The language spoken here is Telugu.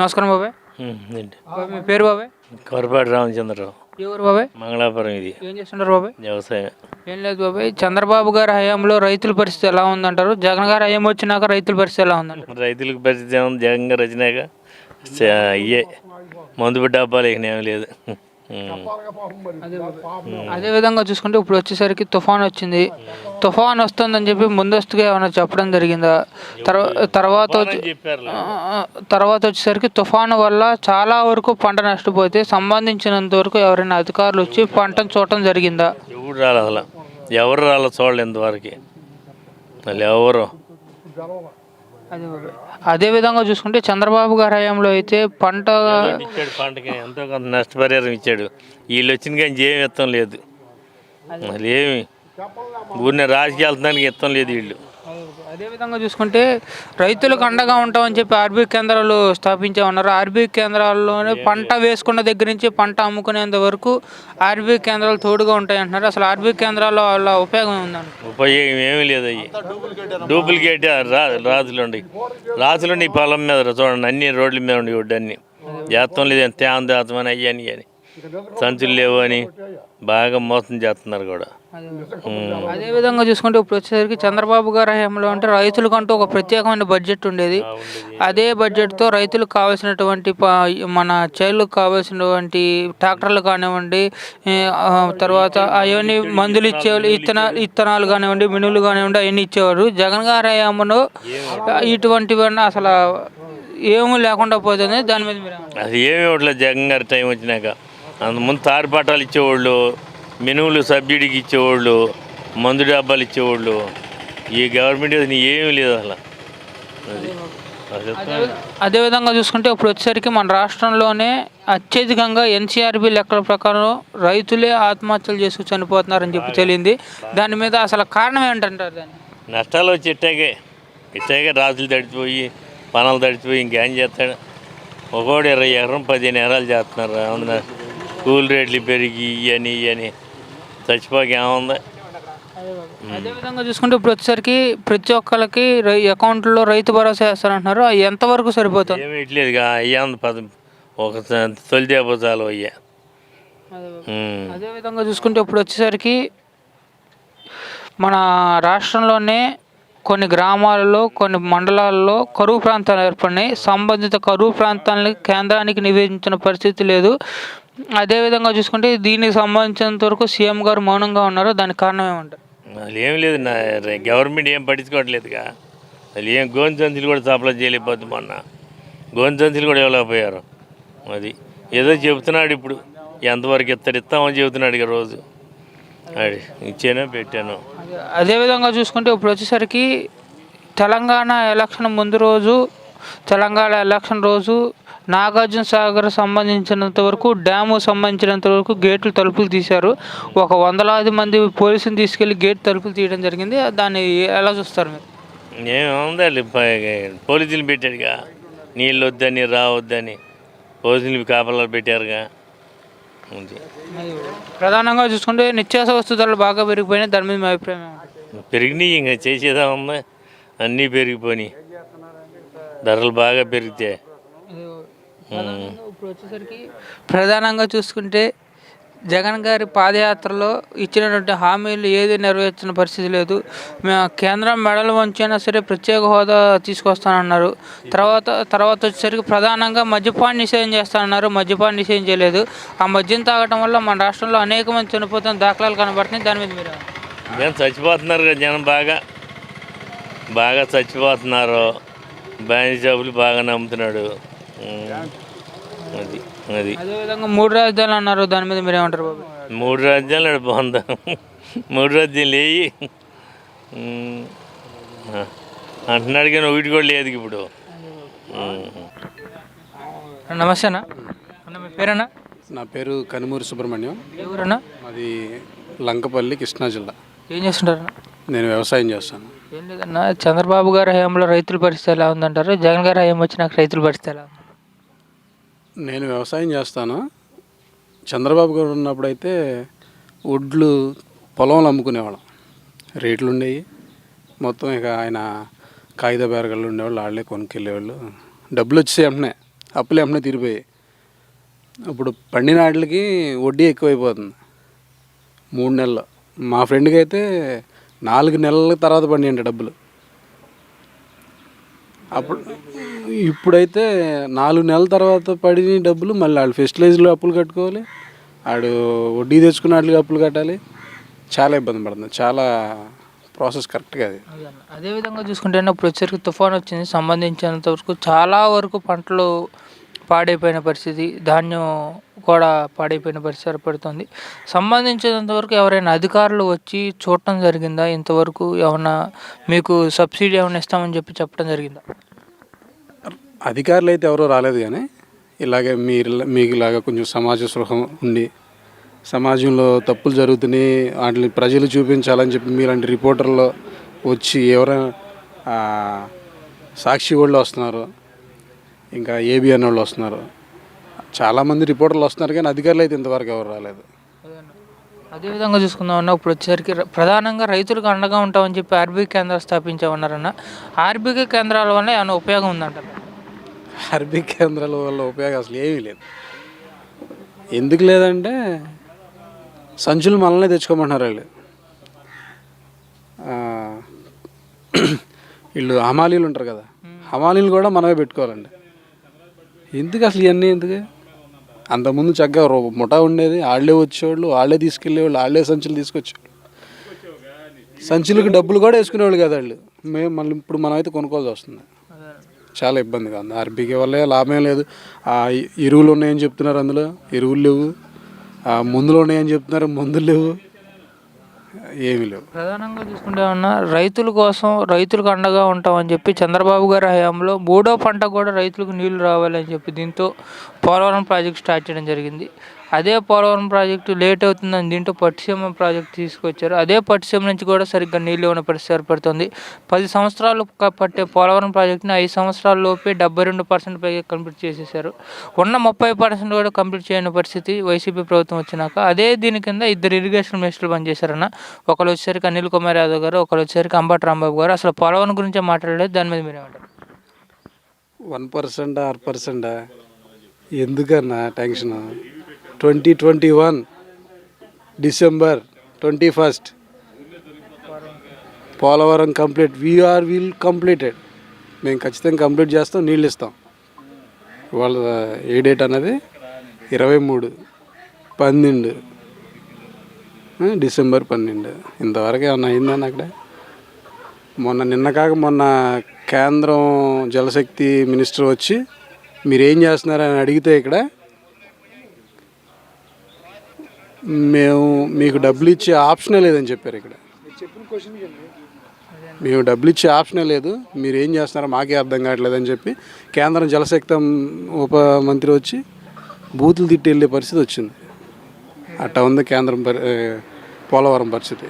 నమస్కారం బాబాయ్. ఏంటి? బాబాయ్ మీ పేరు బాబాయ్? కొరపాటి రామచంద్రరావు. ఏ ఊరు బాబాయ్? మంగళాపురం ఇది. ఏం చేస్తుంటారు బాబాయ్? వ్యవసాయం. ఏం లేదు బాబాయ్. చంద్రబాబు గారి హయాంలో రైతుల పరిస్థితి ఎలా ఉందంటారు? జగన్ గారి హయాం వచ్చినాక రైతుల పరిస్థితి ఎలా ఉందంటారు? రైతులకు పరిస్థితి జగంగా రచనాక చ- అయ్యే మందు డబ్బాలు ఏం లేదు. ఉం. అదే విధంగా. చూసుకుంటే ఇప్పుడు వచ్చేసరికి తుఫాన్ వచ్చింది. తుఫాన్ వస్తుందని చెప్పి ముందస్తుగా ఏమైనా చెప్పడం జరిగిందా? తర్వా తర్వాత తర్వాత వచ్చేసరికి తుఫాను వల్ల చాలా వరకు పంట నష్టపోతే సంబంధించినంత వరకు ఎవరైనా అధికారులు వచ్చి పంటను చూడటం జరిగిందా? ఎవరు రాలే ఎవరు రాలే చూడలే ఇంతవరకు. మళ్ళీ ఎవరు? అదే బాబాయ్. అదే విధంగా చూసుకుంటే చంద్రబాబు గారి హయాంలో అయితే పంట ఇచ్చాడు పంటకి? ఎంతో కొంత నష్టపరిహారం ఇచ్చాడు. వీళ్ళు వచ్చిన కానీ ఏమి ఇత్తం లేదు. మళ్ళీ ఏమి? ఊరిని రాజకీయ వెళ్తానికి ఇత్తం లేదు వీళ్ళు. అదే విధంగా చూసుకుంటే రైతులకు అండగా ఉంటామని చెప్పి ఆర్బీ కేంద్రాలు స్థాపించే ఉన్నారు ఆర్బీ కేంద్రాల్లోనే పంట వేసుకున్న దగ్గర నుంచి పంట అమ్ముకునేంత వరకు ఆర్బీ కేంద్రాలు తోడుగా ఉంటాయి అంటున్నారు అసలు ఆర్బీ కేంద్రాల వల్ల ఉపయోగం ఉందండి? ఉపయోగం ఏమీ లేదు అయ్యి. డూప్లికేట్ రా రాజులు ఉండి. రాజులు ఉండి ఈ పొలం మీద చూడండి అన్ని రోడ్ల మీద ఉండి అన్ని. చేస్తాం లేదు తేమ అయ్యి అని అని. సంచులు లేవు అని బాగా మోసం చేస్తున్నారు కూడా. అదే విధంగా చూసుకుంటే ఇప్పుడు వచ్చేసరికి చంద్రబాబు గారి హయాంలో అంటే రైతులకంటూ ఒక ప్రత్యేకమైన బడ్జెట్ ఉండేది. అదే బడ్జెట్తో రైతులకు కావాల్సినటువంటి మన చేలకు కావాల్సినటువంటి ట్రాక్టర్లు కానివ్వండి తర్వాత అవన్నీ మందులు ఇచ్చేవాళ్ళు ఇత్తన ఇత్తనాలు కానివ్వండి మినువులు కానివ్వండి అవన్నీ ఇచ్చేవారు. జగన్ గారి హయాంలో ఇటువంటివన్నీ అసలు ఏమీ లేకుండా పోతుంది. దాని మీద? అది ఏమి ఇవ్వట్లేదు జగన్ గారి టైం వచ్చినాక. అంతకుముందు తారు పట్టాలు ఇచ్చేవాళ్ళు మినువులు సబ్సిడీకి ఇచ్చేవాళ్ళు మందు డబ్బాలు ఇచ్చేవాళ్ళు ఈ గవర్నమెంట్ అది ఏమీ లేదు అసలు. అది. అది చెప్తున్నా. అదే విధంగా చూసుకుంటే ఇప్పుడు వచ్చేసరికి మన రాష్ట్రంలోనే అత్యధికంగా ఎన్సీఆర్బి లెక్కల ప్రకారం రైతులే ఆత్మహత్యలు చేసుకు చనిపోతున్నారని చెప్పి తెలియంది దాని మీద అసలు కారణం ఏంటంటారు దాన్ని? నష్టాలు వచ్చి ఇట్టాగే ఇట్టాగే రాజులు తడిచిపోయి పనులు తడిచిపోయి ఇంకేం చేస్తాడు? ఒకటి ఇరవై ఎకరం పదిహేను ఎకరాలు చేస్తున్నారు. అందులో కూల్ రేట్లు పెరిగి ఇవని ఇవని చచ్చిపోక ఏముంది? అదే విధంగా చూసుకుంటే ఇప్పుడు వచ్చేసరికి ప్రతి ఒక్కరికి రై అకౌంట్లో రైతు భరోసా వేస్తారంటున్నారు. అది ఎంతవరకు సరిపోతుంది ఏమి ఇట్లేదు పద ఒక తొలి దేపోతాలు అయ్యా. ఉం. అదే విధంగా చూసుకుంటే ఇప్పుడు వచ్చేసరికి మన రాష్ట్రంలోనే కొన్ని గ్రామాలలో కొన్ని మండలాల్లో కరువు ప్రాంతాలు ఏర్పడినాయి. సంబంధిత కరువు ప్రాంతాలని కేంద్రానికి నివేదించిన పరిస్థితి లేదు. అదేవిధంగా చూసుకుంటే దీనికి సంబంధించినంత వరకు సీఎం గారు మౌనంగా ఉన్నారు. దానికి కారణం ఏమంటారు? ఏం లేదు నా గవర్నమెంట్ ఏం పట్టించుకోవట్లేదుగా. అసలు ఏం గోను సంచులు కూడా సప్లై చేయలేకపోతుంది మొన్న. గోను సంచులు కూడా ఇవ్వలేకపోయారు. అది ఏదో చెబుతున్నాడు ఇప్పుడు. ఎంతవరకు ఇస్తాడు ఇస్తామని చెబుతున్నాడు ఇక రోజు. అది ఇచ్చాను పెట్టాను. అదే- అదేవిధంగా చూసుకుంటే ఇప్పుడు వచ్చేసరికి తెలంగాణ ఎలక్షన్ ముందు రోజు తెలంగాణ ఎలక్షన్ రోజు నాగార్జున సాగర్ సంబంధించినంత వరకు డ్యాము సంబంధించినంత వరకు గేట్లు తలుపులు తీశారు. ఒక వందలాది మంది పోలీసుని తీసుకెళ్ళి గేట్ తలుపులు తీయడం జరిగింది. దాన్ని ఎలా చూస్తారు మీరు? ఏముంది పోలీసులు పెట్టాడుగా. నీళ్ళు వద్దని రావద్దని పోలీసులు కాపలాలు పెట్టారుగా. ప్రధానంగా చూసుకుంటే నిత్యావసర వస్తు ధరలు బాగా పెరిగిపోయినాయి. దాని మీద మీ అభిప్రాయం? పెరిగినాయి ఇంకా చేసేదా ఉందా అన్నీ పెరిగిపోయినాయి. ధరలు బాగా పెరిగితే ఇప్పుడు వచ్చేసరికి ప్రధానంగా చూసుకుంటే జగన్ గారి పాదయాత్రలో ఇచ్చినటువంటి హామీలు ఏది నెరవేర్చిన పరిస్థితి లేదు. మేము కేంద్రం మెడలు వంచైనా సరే ప్రత్యేక హోదా తీసుకొస్తానన్నారు. తర్వాత తర్వాత వచ్చేసరికి ప్రధానంగా మద్యపాన్ నిషేధం చేస్తానన్నారు. మద్యపాన్ నిషేధం చేయలేదు. ఆ మద్యం తాగటం వల్ల మన రాష్ట్రంలో అనేక మంది చనిపోతున్న దాఖలాలు కనబడుతున్నాయి. దాని మీద మీరు మేము చచ్చిపోతున్నారు కదా జనం బాగా. బాగా చచ్చిపోతున్నారు. బాని జాబులు బాగా నమ్ముతున్నాడు. అది అది. అదేవిధంగా మూడు రాజధానులు అన్నారు దాని మీద మీరు ఏమంటారు బాబు? మూడు రాజ్యాలు ఆడ బాగుందా. మూడు రాజ్యాలు. ఆ. అంటున్నాడు కానీ ఒకటి కూడా లేదు ఇప్పుడు. ఉం. నమస్తేనా అన్న. మీ పేరేనా నా పేరు కనుమూరి సుబ్రహ్మణ్యం. ఏ ఊరన్నా? మాది లంకపల్లి కృష్ణా జిల్లా. ఏం చేస్తుంటారన్నా నేను వ్యవసాయం చేస్తాను. ఏం లేదన్నా చంద్రబాబు గారి హయాంలో రైతుల పరిస్థితి ఎలా ఉందంటారు? జగన్ గారి హయాం వచ్చినాక రైతుల పరిస్థితి ఎలా ఉంది? నేను వ్యవసాయం చేస్తాను. చంద్రబాబు గారు ఉన్నప్పుడైతే వడ్లు పొలంలో అమ్ముకునేవాళ్ళం. రేట్లు ఉండేవి. మొత్తం ఇక ఆయన కాగిత బేరగాళ్ళు ఉండేవాళ్ళు వాళ్ళే కొనుక్కెళ్ళేవాళ్ళు. డబ్బులు వచ్చేవి వెంటనే. అప్పులు వెంటనే తీరిపోయాయి. ఇప్పుడు పండిన వాటికి వడ్డీ ఎక్కువైపోతుంది. మూడు నెలలు. మా ఫ్రెండ్కి అయితే నాలుగు నెలల తర్వాత పండియంట డబ్బులు. అప్పుడు ఇప్పుడైతే నాలుగు నెలల తర్వాత పడిన డబ్బులు మళ్ళీ వాళ్ళు ఫెస్టిలైజ్లో అప్పులు కట్టుకోవాలి. ఆడు వడ్డీ తెచ్చుకున్న వాటికి అప్పులు కట్టాలి. చాలా ఇబ్బంది పడుతుంది. చాలా ప్రాసెస్ కరెక్ట్గా అది. అదే విధంగా చూసుకుంటే ఇప్పుడు వచ్చరికి తుఫాన్ వచ్చింది. సంబంధించినంత వరకు చాలా వరకు పంటలు పాడైపోయిన పరిస్థితి ధాన్యం కూడా పాడైపోయిన పరిస్థితి ఏర్పడుతుంది. సంబంధించినంత వరకు ఎవరైనా అధికారులు వచ్చి చూడటం జరిగిందా? ఇంతవరకు ఏమైనా మీకు సబ్సిడీ ఏమైనా ఇస్తామని చెప్పి చెప్పడం జరిగిందా? అధికారులు అయితే ఎవరో రాలేదు కానీ ఇలాగే మీరు మీకు ఇలాగ కొంచెం సమాజ సృహం ఉండి సమాజంలో తప్పులు జరుగుతున్నాయి వాటిని ప్రజలు చూపించాలని చెప్పి మీలాంటి రిపోర్టర్లు వచ్చి ఎవరైనా సాక్షి వాళ్ళు వస్తున్నారు ఇంకా ఏబిఎన్ వాళ్ళు వస్తున్నారు. చాలామంది రిపోర్టర్లు వస్తున్నారు కానీ అధికారులు అయితే ఇంతవరకు ఎవరు రాలేదు. అదే విధంగా చూసుకుందామన్నా ఇప్పుడు వచ్చేసరికి ప్రధానంగా రైతులకు అండగా ఉంటామని చెప్పి ఆర్బీఐ కేంద్రాలు స్థాపించామన్నారన్న ఆర్బీఐ కేంద్రాల వల్ల ఏమైనా ఉపయోగం ఉందంటారు? ఆర్బీ కేంద్రాల వల్ల ఉపయోగం అసలు ఏమీ లేదు. ఎందుకు లేదంటే సంచులు మనల్నే తెచ్చుకోమంటున్నారు వాళ్ళు. వీళ్ళు హమాలీలు ఉంటారు కదా హమాలీలు కూడా మనమే పెట్టుకోవాలండి. ఎందుకు అసలు ఇవన్నీ ఎందుకు? అంతకుముందు చక్కగా ముఠా ఉండేది వాళ్ళే వచ్చేవాళ్ళు వాళ్ళే తీసుకెళ్ళేవాళ్ళు వాళ్ళే సంచులు తీసుకొచ్చేవాళ్ళు. సంచులకు డబ్బులు కూడా వేసుకునేవాళ్ళు కదా వాళ్ళు. మేము మళ్ళీ ఇప్పుడు మనమైతే కొనుక్కోవాల్సి వస్తుంది. చాలా ఇబ్బందిగా ఉంది. ఆర్బీకే వల్ల లాభం లేదు. ఆ ఎరువులు ఉన్నాయని చెప్తున్నారు అందులో. ఎరువులు లేవు. ఆ మందులు ఉన్నాయని చెప్తున్నారు. మందులు లేవు. ఏమి లేవు. ప్రధానంగా చూసుకుంటే ఉన్న రైతుల కోసం రైతులకు అండగా ఉంటామని చెప్పి చంద్రబాబు గారి హయాంలో మూడో పంట కూడా రైతులకు నీళ్ళు రావాలని చెప్పి దీంతో పోలవరం ప్రాజెక్ట్ స్టార్ట్ చేయడం జరిగింది. అదే పోలవరం ప్రాజెక్టు లేట్ అవుతుందని దీంట్లో పట్టిసీమ ప్రాజెక్ట్ తీసుకొచ్చారు. అదే పట్టిసీమ నుంచి కూడా సరిగ్గా నీళ్ళు ఇవ్వని పరిస్థితి ఏర్పడుతుంది. పది సంవత్సరాలు పట్టే పోలవరం ప్రాజెక్టుని ఐదు సంవత్సరాల లోపే డెబ్బై రెండు పర్సెంట్ పైగా కంప్లీట్ చేసేసారు ఉన్న ముప్పై పర్సెంట్ కూడా కంప్లీట్ చేయని పరిస్థితి వైసీపీ ప్రభుత్వం వచ్చినాక. అదే దీని కింద ఇద్దరు ఇరిగేషన్ మినిస్టర్లు పనిచేశారన్న. ఒకరు వచ్చేసరికి అనిల్ కుమార్ యాదవ్ గారు ఒకరు వచ్చేసరికి అంబటి రాంబాబు గారు. అసలు పోలవరం గురించే మాట్లాడలేదు. దాని మీద మీరేమంటారు వన్ పర్సెంట్ ఆర్ పర్సెంట్? ఎందుకన్నా tension? Twenty twenty one December twenty first. Polavaram complete. We are will completed మేము ఖచ్చితంగా కంప్లీట్ చేస్తాం నీళ్ళు ఇస్తాం. వాళ్ళ ఏ డేట్ అన్నది? ఇరవై మూడు. పన్నెండు. డిసెంబర్ పన్నెండు. ఇంతవరకు ఏమన్నా అయిందని అక్కడ? మొన్న నిన్న కాక మొన్న కేంద్రం జలశక్తి మినిస్టర్ వచ్చి మీరు ఏం చేస్తున్నారని అడిగితే ఇక్కడ మేము మీకు డబ్బులు ఇచ్చే ఆప్షనే లేదని చెప్పారు ఇక్కడ. మేము డబ్బులు ఇచ్చే ఆప్షనే లేదు. మీరు ఏం చేస్తున్నారో మాకే అర్థం కావట్లేదని చెప్పి కేంద్రం జలశక్తి ఉప మంత్రి వచ్చి బూతులు తిట్టి వెళ్ళే పరిస్థితి వచ్చింది. అట్టా ఉంది కేంద్రం పరి- పోలవరం పరిస్థితి.